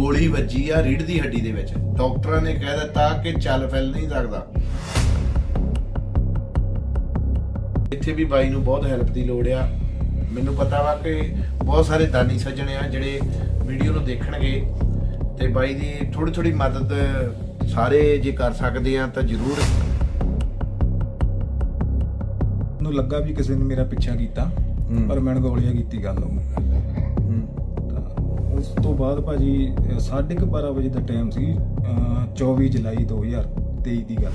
ਗੋਲੀ ਵੱਜੀ ਆ ਰੀੜ ਦੀ ਹੱਡੀ ਦੇ ਵਿੱਚ। ਡਾਕਟਰਾਂ ਨੇ ਕਹਿ ਦਿੱਤਾ ਕਿ ਚੱਲ ਫਿਲ ਨਹੀਂ ਸਕਦਾ। ਇੱਥੇ ਵੀ ਬਾਈ ਨੂੰ ਬਹੁਤ ਹੈਲਪ ਦੀ ਲੋੜ ਆ। ਮੈਨੂੰ ਪਤਾ ਵਾ ਕਿ ਬਹੁਤ ਸਾਰੇ ਦਾਨੀ ਸੱਜਣ ਆ ਜਿਹੜੇ ਵੀਡੀਓ ਨੂੰ ਦੇਖਣਗੇ ਤੇ ਬਾਈ ਦੀ ਥੋੜੀ ਥੋੜੀ ਮਦਦ ਸਾਰੇ ਜੇ ਕਰ ਸਕਦੇ ਆ ਤਾਂ ਜ਼ਰੂਰ। ਮੈਨੂੰ ਲੱਗਾ ਵੀ ਕਿਸੇ ਨੇ ਮੇਰਾ ਪਿੱਛਾ ਕੀਤਾ। ਪਰ ਮੈਂ ਗੋਲੀਆਂ ਕੀਤੀ ਗੱਲ ਤਾਂ ਉਸ ਤੋਂ ਬਾਅਦ ਭਾਜੀ 12:30 ਵਜੇ ਦਾ ਟਾਈਮ ਸੀ ਅਹ 24 ਜੁਲਾਈ 2023 ਦੀ ਗੱਲ।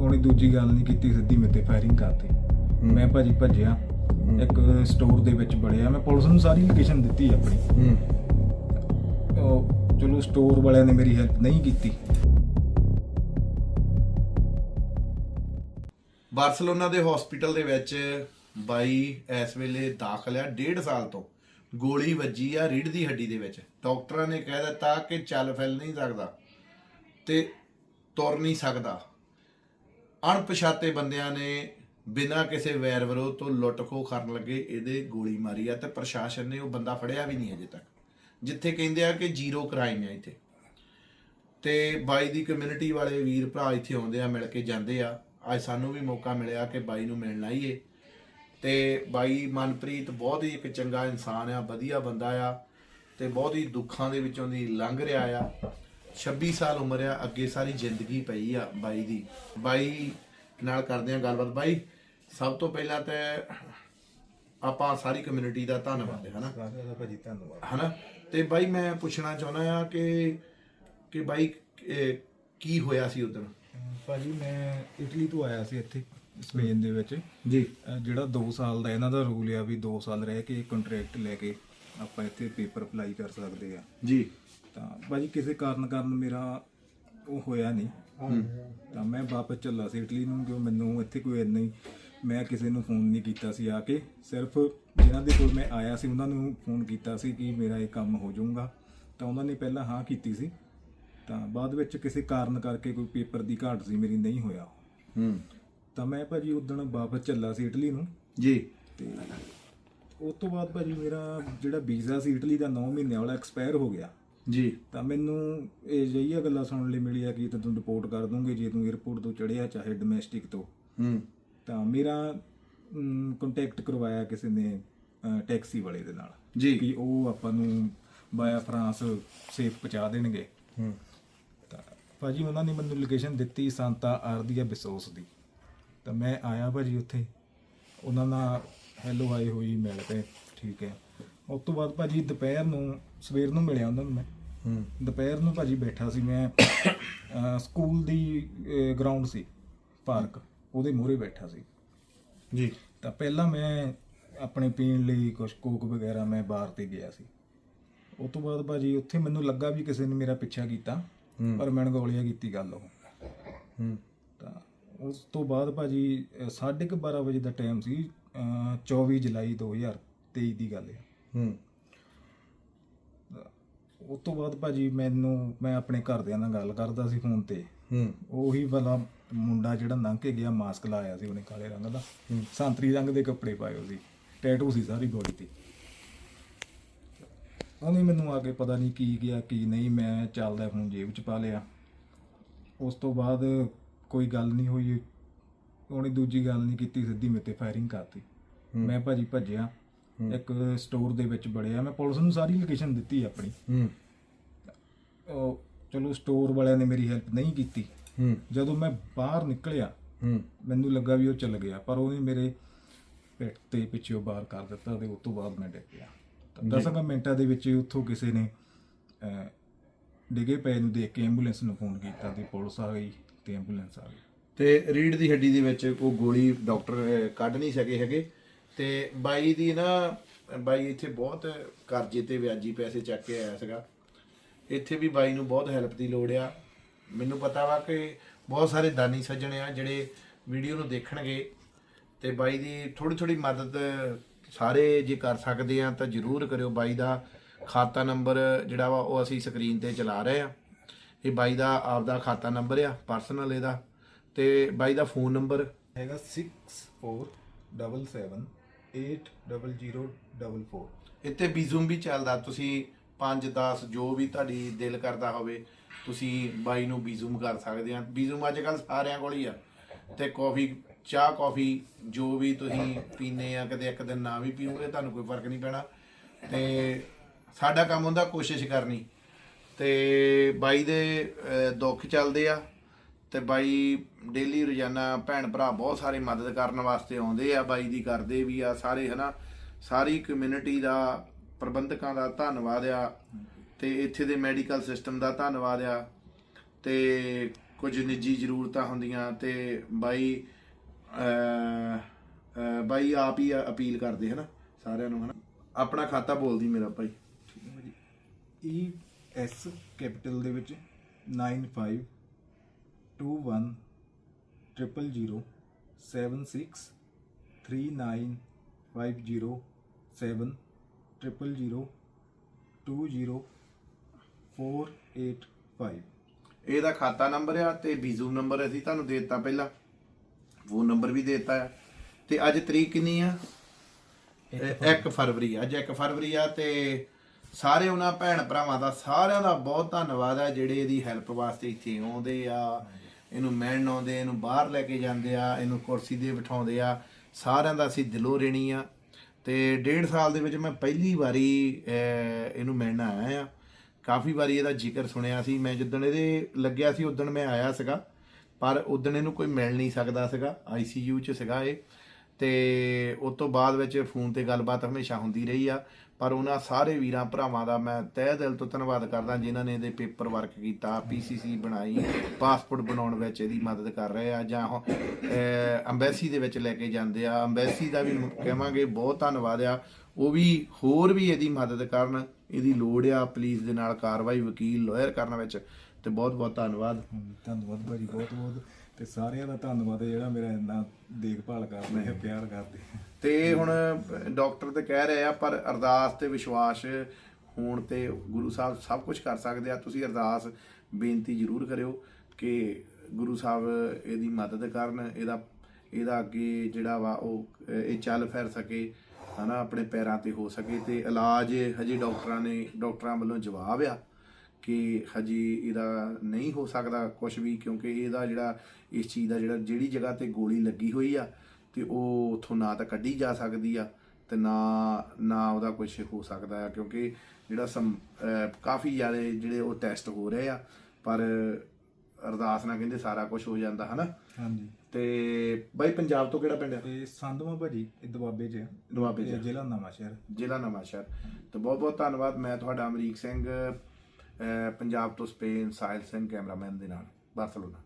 ਉਹਨੇ ਦੂਜੀ ਗੱਲ ਨਹੀਂ ਕੀਤੀ ਸਿੱਧੀ ਮੇਰੇ ਤੇ ਫਾਇਰਿੰਗ ਕਰਤੀ। ਮੈਂ ਭਾਜੀ ਭੱਜਿਆ ਇੱਕ ਸਟੋਰ ਦੇ ਵਿੱਚ ਬੜਿਆ। ਮੈਂ ਪੁਲਿਸ ਨੂੰ ਸਾਰੀ ਲੋਕੇਸ਼ਨ ਦਿੱਤੀ ਆਪਣੀ। ਉਹ ਚਲੋ ਸਟੋਰ ਵਾਲਿਆਂ ਨੇ ਮੇਰੀ ਹੈਲਪ ਨਹੀਂ ਕੀਤੀ। ਬਾਰਸਲੋਨਾ ਦੇ ਹਸਪੀਟਲ ਦੇ ਵਿੱਚ ਬਾਈ ਇਸ ਵੇਲੇ ਦਾਖਲ ਆ ਡੇਢ ਸਾਲ ਤੋਂ। ਗੋਲੀ ਵੱਜੀ ਆ ਰੀੜ ਦੀ ਹੱਡੀ ਦੇ ਵਿੱਚ। ਡਾਕਟਰਾਂ ਨੇ ਕਹਿ ਦਿੱਤਾ ਕਿ ਚੱਲ ਫਿਲ ਨਹੀਂ ਸਕਦਾ ਤੇ ਤੁਰ ਨਹੀਂ ਸਕਦਾ। ਅਣਪਛਾਤੇ ਬੰਦਿਆਂ ਨੇ ਬਿਨਾਂ ਕਿਸੇ ਵੈਰ ਵਿਰੋਧ ਤੋਂ ਲੁੱਟ ਖੋਹ ਕਰਨ ਲੱਗੇ ਇਹਦੇ ਗੋਲੀ ਮਾਰੀ ਆ ਤੇ ਪ੍ਰਸ਼ਾਸਨ ਨੇ ਉਹ ਬੰਦਾ ਫੜਿਆ ਵੀ ਨਹੀਂ ਅਜੇ ਤੱਕ। ਜਿੱਥੇ ਕਹਿੰਦੇ ਆ ਕਿ ਜ਼ੀਰੋ ਕ੍ਰਾਈਮ ਆ ਇੱਥੇ। ਤੇ ਬਾਈ ਦੀ ਕਮਿਊਨਿਟੀ ਵਾਲੇ ਵੀਰ ਭਰਾ ਇੱਥੇ ਆਉਂਦੇ ਆ, ਮਿਲ ਕੇ ਜਾਂਦੇ ਆ। ਅੱਜ ਸਾਨੂੰ ਵੀ ਮੌਕਾ ਮਿਲਿਆ ਕਿ ਬਾਈ ਨੂੰ ਮਿਲਣ ਆਈਏ। ਤੇ ਬਾਈ ਮਨਪ੍ਰੀਤ ਬਹੁਤ ਹੀ ਇੱਕ ਚੰਗਾ ਇਨਸਾਨ ਆ ਵਧੀਆ ਬੰਦਾ ਆ ਤੇ ਬਹੁਤ ਹੀ ਦੁੱਖਾਂ ਦੇ ਵਿੱਚੋਂ ਦੀ ਲੰਘ ਰਿਹਾ ਆ। 26 ਸਾਲ ਉਮਰ ਆ ਅੱਗੇ ਸਾਰੀ ਜ਼ਿੰਦਗੀ ਪਈ ਆ ਬਾਈ ਦੀ। ਬਾਈ ਨਾਲ ਕਰਦੇ ਆ ਗੱਲਬਾਤ। ਬਾਈ ਸਭ ਤੋਂ ਪਹਿਲਾਂ ਤੇ ਆਪਾਂ ਸਾਰੀ ਕਮਿਊਨਿਟੀ ਦਾ ਧੰਨਵਾਦ ਹੈ ਹਨਾ? ਭਾਜੀ ਧੰਨਵਾਦ। ਹਨਾ? ਤੇ ਬਾਈ ਮੈਂ ਪੁੱਛਣਾ ਚਾਹੁੰਦਾ ਆ ਕਿ ਕਿ ਬਾਈ ਕੀ ਹੋਇਆ ਸੀ ਉਦੋਂ? ਭਾਜੀ ਮੈਂ ਇਟਲੀ ਤੋਂ ਆਇਆ ਸੀ ਇੱਥੇ। ਸਪੇਨ ਦੇ ਵਿੱਚ। ਜੀ। ਅਹ ਜਿਹੜਾ 2 ਸਾਲ ਦਾ ਇਹਨਾਂ ਦਾ ਰੂਲ ਆ ਵੀ 2 ਸਾਲ ਰਹਿ ਕੇ ਕੰਟਰੈਕਟ ਲੈ ਕੇ ਆਪਾਂ ਇੱਥੇ ਪੇਪਰ ਅਪਲਾਈ ਕਰ ਸਕਦੇ ਆ। ਜੀ। ਤਾਂ ਭਾਜੀ ਕਿਸੇ ਕਾਰਨ ਕਾਰਨ ਮੇਰਾ ਉਹ ਹੋਇਆ ਨਹੀਂ। ਤਾਂ ਮੈਂ ਵਾਪਸ ਚੱਲਾ ਸੀ ਇਟਲੀ ਨੂੰ ਕਿਉਂ ਮੈਨੂੰ ਇੱਥੇ ਕੋਈ ਇੰਨਾ ਹੀ ਮੈਂ ਕਿਸੇ ਨੂੰ ਫੋਨ ਨਹੀਂ ਕੀਤਾ ਸੀ ਆ ਕੇ। ਸਿਰਫ ਜਿਨ੍ਹਾਂ ਦੇ ਕੋਲ ਮੈਂ ਆਇਆ ਸੀ ਉਹਨਾਂ ਨੂੰ ਫੋਨ ਕੀਤਾ ਸੀ ਕਿ ਮੇਰਾ ਇਹ ਕੰਮ ਹੋ ਜਾਊਗਾ। ਤਾਂ ਉਹਨਾਂ ਨੇ ਪਹਿਲਾਂ ਹਾਂ ਕੀਤੀ ਸੀ। ਤਾਂ ਬਾਅਦ ਵਿੱਚ ਕਿਸੇ ਕਾਰਨ ਕਰਕੇ ਕੋਈ ਪੇਪਰ ਦੀ ਘਾਟ ਸੀ ਮੇਰੀ ਨਹੀਂ ਹੋਇਆ ਹੂੰ। ਤਾਂ ਮੈਂ ਭਾਜੀ ਉਦੋਂ ਵਾਪਸ ਚੱਲਾ ਸੀ ਇਟਲੀ ਨੂੰ। ਜੀ। ਤੇ ਉਸ ਤੋਂ ਬਾਅਦ ਭਾਜੀ ਮੇਰਾ ਜਿਹੜਾ ਵੀਜ਼ਾ ਸੀ ਇਟਲੀ ਦਾ 9 ਮਹੀਨਿਆਂ ਵਾਲਾ ਐਕਸਪਾਇਰ ਹੋ ਗਿਆ। ਜੀ। ਤਾਂ ਮੈਨੂੰ ਇਹ ਜਿਹੀਆਂ ਗੱਲਾਂ ਸੁਣਨ ਲਈ ਮਿਲੀਆਂ ਕਿ ਤੈਨੂੰ ਰਿਪੋਰਟ ਕਰ ਦੂੰਗੇ ਜੇ ਤੂੰ 에어ਪੋਰਟ ਤੋਂ ਚੜਿਆ ਚਾਹੇ ਡੋਮੈਸਟਿਕ ਤੋਂ। ਹੂੰ। ਤਾਂ ਮੇਰਾ ਕੰਟੈਕਟ ਕਰਵਾਇਆ ਕਿਸੇ ਨੇ ਟੈਕਸੀ ਵਾਲੇ ਦੇ ਨਾਲ। ਜੀ। ਕਿ ਉਹ ਆਪਾਂ ਨੂੰ ਬਾਇਆ ਫਰਾਂਸ ਸੇਫ ਪਹੁੰਚਾ ਦੇਣਗੇ। ਹੂੰ। ਤਾਂ ਭਾਜੀ ਉਹਨਾਂ ਨੇ ਮੈਨੂੰ ਲੋਕੇਸ਼ਨ ਦਿੱਤੀ ਸੰਤਾ ਆਰਦੀਆ ਬਿਸੋਸ ਦੀ। ਤਾਂ ਮੈਂ ਆਇਆ ਭਾਜੀ ਉੱਥੇ। ਉਹਨਾਂ ਨਾਲ ਹੈਲੋ ਹਾਈ ਹੋਈ ਮਿਲ ਪਏ ਠੀਕ ਹੈ। ਉਸ ਤੋਂ ਬਾਅਦ ਭਾਜੀ ਦੁਪਹਿਰ ਨੂੰ ਸਵੇਰ ਨੂੰ ਮਿਲਿਆ ਉਹਨਾਂ ਨੂੰ ਮੈਂ। ਹੂੰ। ਦੁਪਹਿਰ ਨੂੰ ਭਾਜੀ ਬੈਠਾ ਸੀ ਮੈਂ। ਅਹ ਸਕੂਲ ਦੀ ਗਰਾਊਂਡ ਸੀ ਪਾਰਕ। ਉਹਦੇ ਮੂਹਰੇ ਬੈਠਾ ਸੀ। ਜੀ। ਤਾਂ ਪਹਿਲਾਂ ਮੈਂ ਆਪਣੇ ਪੀਣ ਲਈ ਕੁਝ ਕੋਕ ਵਗੈਰਾ ਮੈਂ ਬਾਹਰ ਤੇ ਗਿਆ ਸੀ। ਉਸ ਤੋਂ ਬਾਅਦ ਭਾਜੀ ਉੱਥੇ ਮੈਨੂੰ ਲੱਗਾ ਵੀ ਕਿਸੇ ਨੇ ਮੇਰਾ ਪਿੱਛਾ ਕੀਤਾ। ਪਰ ਮੈਂ ਗੋਲੀਆਂ ਕੀਤੀ ਗੱਲ ਉਹ। ਹੂੰ। ਉਸ ਤੋਂ ਬਾਅਦ ਭਾਜੀ 12:30 ਵਜੇ ਦਾ ਟਾਈਮ ਸੀ ਅਹ 24 ਜੁਲਾਈ 2023 ਦੀ ਗੱਲ ਹੈ। ਹੂੰ। ਉਸ ਤੋਂ ਬਾਅਦ ਭਾਜੀ ਮੈਨੂੰ ਮੈਂ ਆਪਣੇ ਘਰਦਿਆਂ ਨਾਲ ਗੱਲ ਕਰਦਾ ਸੀ ਫੋਨ ਤੇ। ਹੂੰ। ਉਹੀ ਵਾਲਾ ਮੁੰਡਾ ਜਿਹੜਾ ਲੰਘ ਕੇ ਗਿਆ ਮਾਸਕ ਲਾਇਆ ਸੀ ਉਹਨੇ ਕਾਲੇ ਰੰਗ ਦਾ। ਸੰਤਰੀ ਰੰਗ ਦੇ ਕੱਪੜੇ ਪਾਏ ਹੋਏ ਸੀ ਟੈਟੂ ਸੀ ਸਾਰੀ ਬੋਡੀ ਤੇ। ਉਹਨੇ ਮੈਨੂੰ ਆ ਕੇ ਪਤਾ ਨਹੀਂ ਕੀ ਗਿਆ ਕੀ ਨਹੀਂ ਮੈਂ ਚੱਲਦਾ ਫੋਨ ਜੇਬ 'ਚ ਪਾ ਲਿਆ। ਉਸ ਤੋਂ ਬਾਅਦ ਕੋਈ ਗੱਲ ਨਹੀਂ ਹੋਈ ਉਹਨੇ ਦੂਜੀ ਗੱਲ ਨਹੀਂ ਕੀਤੀ ਸਿੱਧੀ ਮੇਰੇ ਤੇ ਫਾਇਰਿੰਗ ਕਰਤੀ। ਮੈਂ ਭਾਜੀ ਭੱਜਿਆ ਇੱਕ ਸਟੋਰ ਦੇ ਵਿੱਚ ਬੜਿਆ ਮੈਂ ਪੁਲਿਸ ਨੂੰ ਸਾਰੀ ਲੋਕੇਸ਼ਨ ਦਿੱਤੀ ਆਪਣੀ। ਹੂੰ। ਉਹ ਚਲੋ ਸਟੋਰ ਵਾਲਿਆਂ ਨੇ ਮੇਰੀ ਹੈਲਪ ਨਹੀਂ ਕੀਤੀ। ਹੂੰ। ਜਦੋਂ ਮੈਂ ਬਾਹਰ ਨਿਕਲਿਆ ਹੂੰ। ਮੈਨੂੰ ਲੱਗਾ ਵੀ ਉਹ ਚੱਲ ਗਿਆ ਪਰ ਉਹਨੇ ਮੇਰੇ ਪਿੱਠ ਤੇ ਪਿੱਛੇ ਬਾਹਰ ਕਰ ਦਿੱਤਾ ਤੇ ਉਸ ਤੋਂ ਬਾਅਦ ਮੈਂ ਡਿੱਗ ਗਿਆ ਤਾਂ 10 ਮਿੰਟਾਂ ਦੇ ਵਿੱਚ ਉੱਥੋਂ ਕਿਸੇ ਨੇ ਡਿੱਗੇ ਪਏ ਨੂੰ ਦੇਖ ਕੇ ਐਂਬੂਲੈਂਸ ਨੂੰ ਫੋਨ ਕੀਤਾ ਤੇ ਪੁਲਿਸ ਆ ਗਈ। ਤੇ ਐਂਬੂਲੈਂਸ ਆ ਗਈ। ਤੇ ਰੀੜ ਦੀ ਹੱਡੀ ਦੇ ਵਿੱਚ ਉਹ ਗੋਲੀ ਡਾਕਟਰ ਕੱਢ ਨਹੀਂ ਸਕੇ ਹੈਗੇ। ਤੇ ਬਾਈ ਦੀ ਨਾ, ਬਾਈ ਇੱਥੇ ਬਹੁਤ ਕਰਜ਼ੇ ਤੇ ਵਿਆਜੀ ਪੈਸੇ ਚੱਕ ਕੇ ਆਇਆ ਸੀਗਾ। ਇੱਥੇ ਵੀ ਬਾਈ ਨੂੰ ਬਹੁਤ ਹੈਲਪ ਦੀ ਲੋੜ ਆ। ਮੈਨੂੰ ਪਤਾ ਵਾ ਕਿ ਬਹੁਤ ਸਾਰੇ ਦਾਨੀ ਸੱਜਣ ਆ ਜਿਹੜੇ ਵੀਡੀਓ ਨੂੰ ਦੇਖਣਗੇ। ਤੇ ਬਾਈ ਦੀ ਥੋੜੀ ਥੋੜੀ ਮਦਦ ਸਾਰੇ ਜੇ ਕਰ ਸਕਦੇ ਆ ਤਾਂ ਜਰੂਰ ਕਰਿਓ। ਬਾਈ ਦਾ ਖਾਤਾ ਨੰਬਰ ਜਿਹੜਾ ਵਾ ਉਹ ਅਸੀਂ ਸਕਰੀਨ ਤੇ ਚਲਾ ਰਹੇ ਆ। ਇਹ ਬਾਈ ਦਾ ਆਪਦਾ ਖਾਤਾ ਨੰਬਰ ਆ ਪਰਸਨਲ ਇਹਦਾ। ਤੇ ਬਾਈ ਦਾ ਫੋਨ ਨੰਬਰ। ਹੈਗਾ 6477800044 ਇੱਥੇ ਬੀਜ਼ੂਮ ਵੀ ਚੱਲਦਾ ਤੁਸੀਂ 5 10 ਜੋ ਵੀ ਤੁਹਾਡੀ ਦਿਲ ਕਰਦਾ ਹੋਵੇ ਤੁਸੀਂ ਬਾਈ ਨੂੰ ਬੀਜ਼ੂਮ ਕਰ ਸਕਦੇ ਆ। ਬੀਜ਼ੂਮ ਅੱਜ ਕੱਲ ਸਾਰਿਆਂ ਕੋਲ ਹੀ ਆ। ਤੇ ਕਾਫੀ ਚਾਹ ਕਾਫੀ ਜੋ ਵੀ ਤੁਸੀਂ ਪੀਨੇ ਆ ਕਦੇ ਇੱਕ ਦਿਨ ਨਾ ਵੀ ਪੀਓਗੇ ਤੁਹਾਨੂੰ ਕੋਈ ਫ਼ਰਕ ਨਹੀਂ ਪੈਣਾ। ਤੇ ਸਾਡਾ ਕੰਮ ਹੁੰਦਾ ਕੋਸ਼ਿਸ਼ ਕਰਨੀ। ਤੇ ਬਾਈ ਦੇ ਦੁੱਖ ਚੱਲਦੇ ਆ ਤੇ ਬਾਈ ਡੇਲੀ ਰੋਜ਼ਾਨਾ ਭੈਣ ਭਰਾ ਬਹੁਤ ਸਾਰੇ ਮਦਦ ਕਰਨ ਵਾਸਤੇ ਆਉਂਦੇ ਆ, ਬਾਈ ਦੀ ਕਰਦੇ ਵੀ ਆ ਸਾਰੇ, ਹਨਾ? ਸਾਰੀ ਕਮਿਊਨਿਟੀ ਦਾ, ਪ੍ਰਬੰਧਕਾਂ ਦਾ ਧੰਨਵਾਦ ਆ ਤੇ ਇੱਥੇ ਦੇ ਮੈਡੀਕਲ ਸਿਸਟਮ ਦਾ ਧੰਨਵਾਦ ਆ ਤੇ ਕੁਝ ਨਿੱਜੀ ਜ਼ਰੂਰਤਾਂ ਹੁੰਦੀਆਂ ਤੇ ਬਾਈ ਬਾਈ ਆਪ ਹੀ ਅਪੀਲ ਕਰਦੇ, ਹਨਾ? ਸਾਰਿਆਂ ਨੂੰ, ਹਨਾ? ਆਪਣਾ ਖਾਤਾ ਬੋਲਦੀ ਮੇਰਾ ਭਾਈ। ਈ ਐਸ ਕੈਪੀਟਲ ਦੇ ਵਿੱਚ 95 21 000 76 39 50 7 000 20 485 ਇਹਦਾ ਖਾਤਾ ਨੰਬਰ ਆ ਤੇ ਬੀਜ਼ੂ ਨੰਬਰ ਅਸੀਂ ਤੁਹਾਨੂੰ ਦੇ ਦਿੱਤਾ ਪਹਿਲਾਂ। ਫੋਨ ਨੰਬਰ ਵੀ ਦੇ ਦਿੱਤਾ ਆ। ਤੇ ਅੱਜ ਤਰੀਕ ਕਿੰਨੀ ਆ? 1 ਫਰਵਰੀ। ਅੱਜ 1 ਫਰਵਰੀ ਆ ਤੇ ਸਾਰੇ ਉਹਨਾਂ ਭੈਣ ਭਰਾਵਾਂ ਦਾ ਸਾਰਿਆਂ ਦਾ ਬਹੁਤ ਧੰਨਵਾਦ ਆ ਜਿਹੜੇ ਇਹਦੀ ਹੈਲਪ ਵਾਸਤੇ ਇੱਥੇ ਆਉਂਦੇ ਆ। ਇਹਨੂੰ ਮਿਲਣ ਆਉਂਦੇ, ਇਹਨੂੰ ਬਾਹਰ ਲੈ ਕੇ ਜਾਂਦੇ ਆ, ਇਹਨੂੰ ਕੁਰਸੀ ਤੇ ਬਿਠਾਉਂਦੇ ਆ। ਸਾਰਿਆਂ ਦਾ ਅਸੀਂ ਦਿਲੋਂ ਰੇਣੀ ਆ। ਤੇ ਡੇਢ ਸਾਲ ਦੇ ਵਿੱਚ ਮੈਂ ਪਹਿਲੀ ਵਾਰੀ ਇਹਨੂੰ ਮਿਲਣ ਆਇਆ ਆ। ਕਾਫੀ ਵਾਰੀ ਇਹਦਾ ਜ਼ਿਕਰ ਸੁਣਿਆ ਸੀ। ਮੈਂ ਜਿੱਦਣ ਇਹਦੇ ਲੱਗਿਆ ਸੀ, ਉਦੋਂ ਮੈਂ ਆਇਆ ਸੀਗਾ। ਪਰ ਉਦੋਂ ਇਹਨੂੰ ਕੋਈ ਮਿਲ ਨਹੀਂ ਸਕਦਾ ਸੀਗਾ। ਆਈਸੀਯੂ 'ਚ ਸੀਗਾ ਇਹ। ਤੇ ਉਸ ਤੋਂ ਬਾਅਦ ਵਿੱਚ ਫੋਨ ਤੇ ਗੱਲਬਾਤ ਹਮੇਸ਼ਾ ਹੁੰਦੀ ਰਹੀ ਆ। ਪਰ ਉਹਨਾਂ ਸਾਰੇ ਵੀਰਾਂ ਭਰਾਵਾਂ ਦਾ ਮੈਂ ਤਹਿ ਦਿਲ ਤੋਂ ਧੰਨਵਾਦ ਕਰਦਾ ਜਿਨ੍ਹਾਂ ਨੇ ਇਹਦੇ ਪੇਪਰ ਵਰਕ ਕੀਤਾ ਪੀਸੀਸੀ ਬਣਾਈ ਪਾਸਪੋਰਟ ਬਣਾਉਣ ਵਿੱਚ ਇਹਦੀ ਮਦਦ ਕਰ ਰਹੇ ਆ ਜਾਂ ਅੰਬੈਸੀ ਦੇ ਵਿੱਚ ਲੈ ਕੇ ਜਾਂਦੇ ਆ। ਅੰਬੈਸੀ ਦਾ ਵੀ ਕਹਾਂਗੇ ਬਹੁਤ ਧੰਨਵਾਦ ਆ। ਉਹ ਵੀ ਹੋਰ ਵੀ ਇਹਦੀ ਮਦਦ ਕਰਨ, ਇਹਦੀ ਲੋੜ ਆ ਪੁਲਿਸ ਦੇ ਨਾਲ ਕਾਰਵਾਈ ਵਕੀਲ ਲਾਇਰ ਕਰਨ ਵਿੱਚ। ਤੇ ਬਹੁਤ ਬਹੁਤ ਧੰਨਵਾਦ। ਧੰਨਵਾਦ ਭਾਜੀ ਬਹੁਤ ਬਹੁਤ। ਤੇ ਸਾਰਿਆਂ ਦਾ ਧੰਨਵਾਦ ਹੈ ਜਿਹੜਾ ਮੇਰਾ ਇੰਨਾ ਦੇਖਭਾਲ ਕਰਦੇ ਹੈ ਪਿਆਰ ਕਰਦੇ ਹੈ ਤੇ ਹੁਣ ਡਾਕਟਰ ਤੇ ਕਹਿ ਰਹੇ ਆ ਪਰ ਅਰਦਾਸ ਤੇ ਵਿਸ਼ਵਾਸ ਹੋਣ ਤੇ ਗੁਰੂ ਸਾਹਿਬ ਸਭ ਕੁਝ ਕਰ ਸਕਦੇ ਆ। ਤੁਸੀਂ ਅਰਦਾਸ ਬੇਨਤੀ ਜ਼ਰੂਰ ਕਰਿਓ ਕਿ ਗੁਰੂ ਸਾਹਿਬ ਇਹਦੀ ਮਦਦ ਕਰਨ ਇਹਦਾ ਇਹਦਾ ਅੱਗੇ ਜਿਹੜਾ ਵਾ ਉਹ ਅਹ, ਇਹ ਚੱਲ ਫਿਰ ਸਕੇ ਹਨਾ ਆਪਣੇ ਪੈਰਾਂ ਤੇ ਹੋ ਸਕੇ ਤੇ ਇਲਾਜ ਹਜੇ ਡਾਕਟਰਾਂ ਨੇ ਡਾਕਟਰਾਂ ਵੱਲੋਂ ਜਵਾਬ ਆ। ਕਿ ਹਜੇ ਇਹਦਾ ਨਹੀਂ ਹੋ ਸਕਦਾ ਕੁਝ ਵੀ ਕਿਉਂਕਿ ਇਹਦਾ ਜਿਹੜਾ ਇਸ ਚੀਜ਼ ਦਾ ਜਿਹੜਾ ਜਿਹੜੀ ਜਗ੍ਹਾ ਤੇ ਗੋਲੀ ਲੱਗੀ ਹੋਈ ਆ ਤੇ ਉਹ ਉਥੋਂ ਨਾ ਤਾਂ ਕੱਢੀ ਜਾ ਸਕਦੀ ਆ ਤੇ ਨਾ ਨਾ ਉਹਦਾ ਕੁਝ ਹੋ ਸਕਦਾ ਆ ਕਿਉਂਕਿ ਜਿਹੜਾ ਸਮ ਕਾਫੀ ਜ਼ਿਆਦਾ ਜਿਹੜੇ ਉਹ ਟੈਸਟ ਹੋ ਰਹੇ ਆ ਪਰ ਅਰਦਾਸ ਨਾਲ ਕਹਿੰਦੇ ਸਾਰਾ ਕੁਝ ਹੋ ਜਾਂਦਾ ਹਨਾ? ਹਾਂਜੀ। ਤੇ ਬਾਈ ਪੰਜਾਬ ਤੋਂ ਕਿਹੜਾ ਪਿੰਡ ਆ? ਤੇ ਸੰਧਵਾ ਭਾਜੀ ਇਹ ਦੁਆਬੇ 'ਚ ਹੈ ਦੁਆਬੇ 'ਚ। ਜ਼ਿਲ੍ਹਾ ਨਵਾਂ ਸ਼ਹਿਰ ਜ਼ਿਲ੍ਹਾ ਨਵਾਂਸ਼ਹਿਰ। ਤੇ ਬਹੁਤ ਬਹੁਤ ਧੰਨਵਾਦ ਮੈਂ ਤੁਹਾਡਾ ਅਮਰੀਕ ਸਿੰਘ ਪੰਜਾਬ ਤੋਂ ਸਪੇਨ ਸਾਹਿਲ ਸਿੰਘ ਕੈਮਰਾਮੈਨ ਦੇ ਨਾਲ ਬਾਰਸਲੋਨਾ।